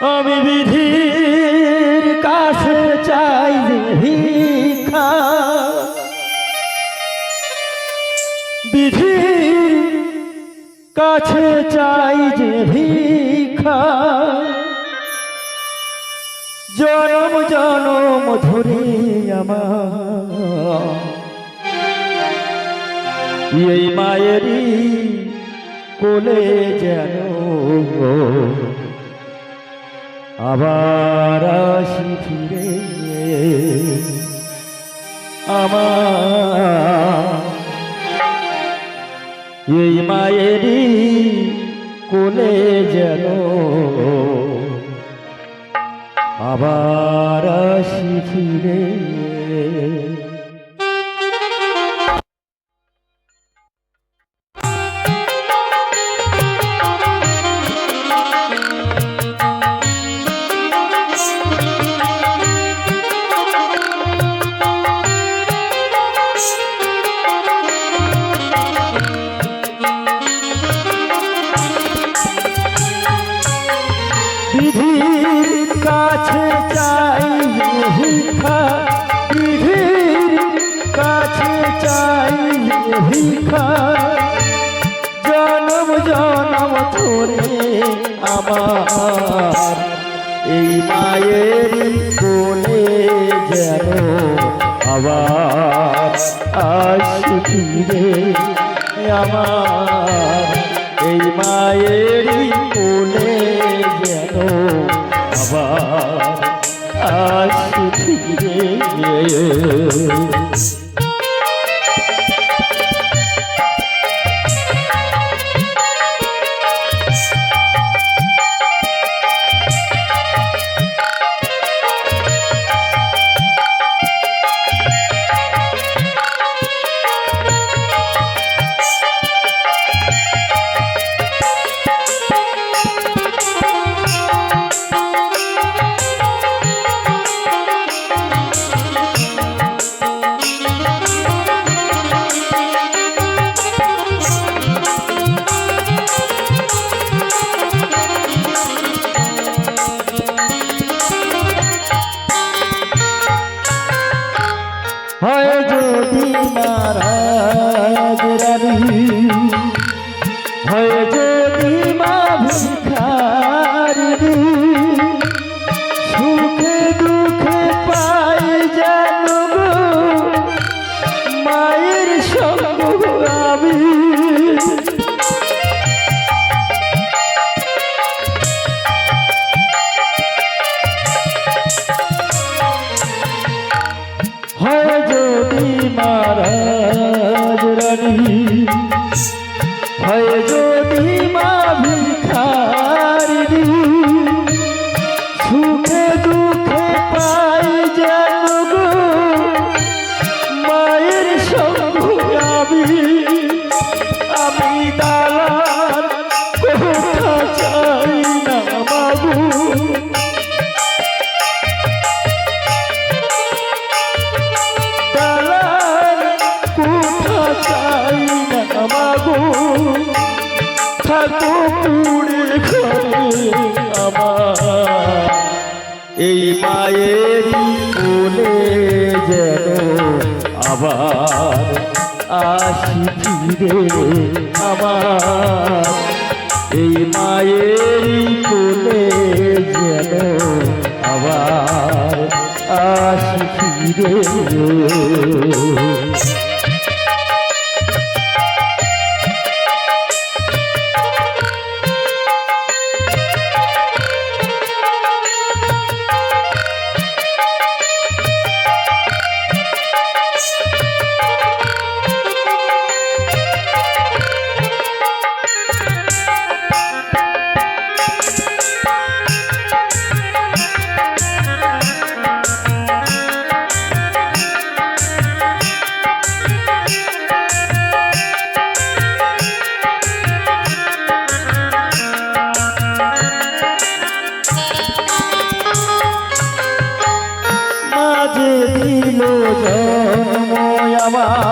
আমি বিধির কাছে চাই ভিক্ষা বিধির কাছে চাই যে ভিক্ষা জনম জনম ধরে আমার। এই মায়েরই কোলে যেন আবার আসি ফিরে। আমার এই মায়েরই কোলে যেন আবার আসি ফিরে। ভিক্ষা জনম জনম ধরে আমার। এই মায়ের কোলে যেন আবার আসি ফিরে আমার। এই মায়ের কোলে যেন আবার আসি ফিরে। হয় যদি নারাজ রানী হয় যদি মা ভিখারিণী থাকো পুড়ে আমার। এই মায়ের কোলে যেন আবার আসি ফিরে আমার। এই মায়ের কোলে যেন আবার আসি ফিরে। ಮಾ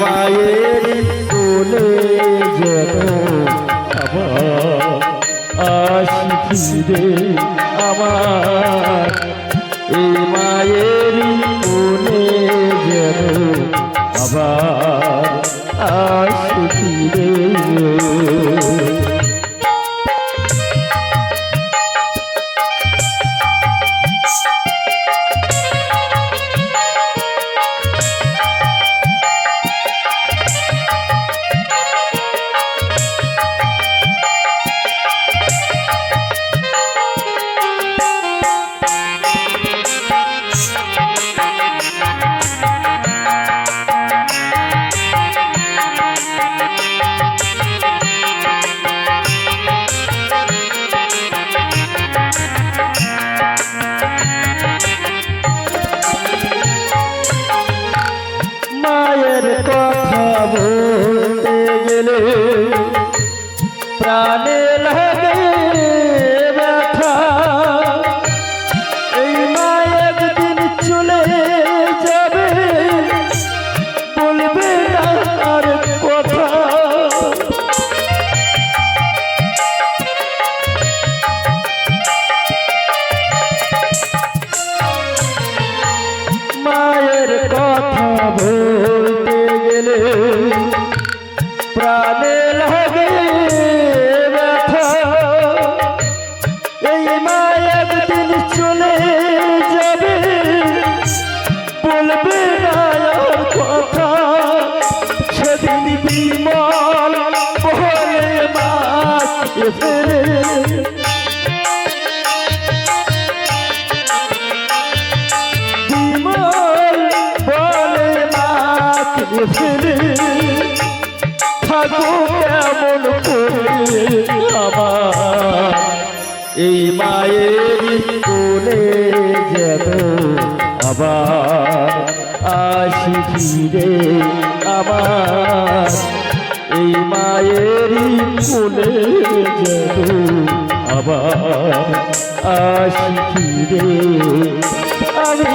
মায়ের কোলে যেন আসি ফিরে আমার। এই মায়ের কোলে যেন আবার আসি ফিরে। প্রাণে লাগে ফেলে থাকো কেমন করে আমার এই মায়ের কোলে যেন আবার আসি ফিরে আবার। এই মায়ের কোলে যেন আবার আসি ফিরে। আমি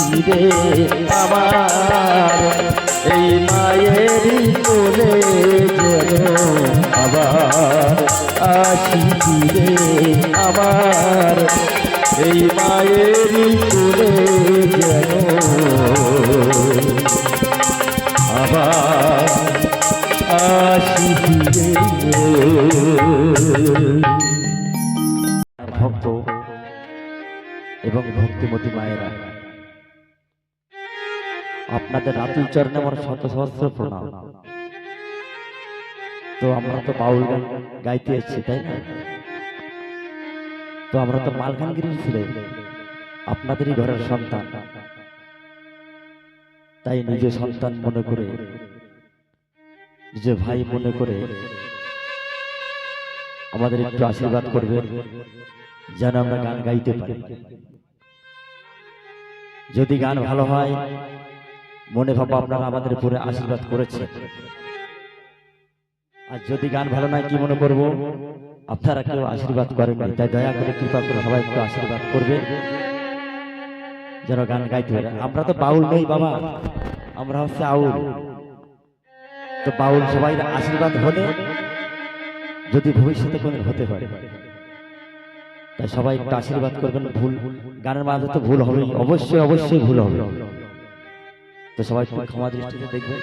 ফিরে আবার এই মায়ের কোলে যেন আবার আসি রে আবার এই মায়ের কোলে যেন আপনাদের রাতুল চরণে আমার শত সহস্র প্রণাম। তো আমরা তো বাউল গান গাইতে এসেছি, তাই না? তো আমরা তো মালকানগিরি ছেলে, আপনাদেরই ঘরের সন্তান। তাই নিজে সন্তান মনে করে, নিজে ভাই মনে করে আমাদের একটু আশীর্বাদ করবেন, যেন আমরা গান গাইতে পারি। যদি গান ভালো হয় মনে ভাবো আপনারা আমাদের উপরে আশীর্বাদ করেছে। আর যদি গান ভালো নয় কি মনে করব? আপনারা কেউ আশীর্বাদ করেননি তাই দয়া করে কৃপা করে সবাই একটু আশীর্বাদ করবে। যেন গান গাইতে পারে। আমরা তো বাউল নেই বাবা। আমরা হচ্ছে আউল। তো বাউল সবাই আশীর্বাদ হলে যদি ভবিষ্যতে কোনো হতে পারে। তাই সবাই একটু আশীর্বাদ করবেন ভুল গানের মাঝে তো ভুল হবেই। অবশ্যই অবশ্যই ভুল হবে। তো সবাই একটু ক্ষমা দৃষ্টিতে দেখবেন।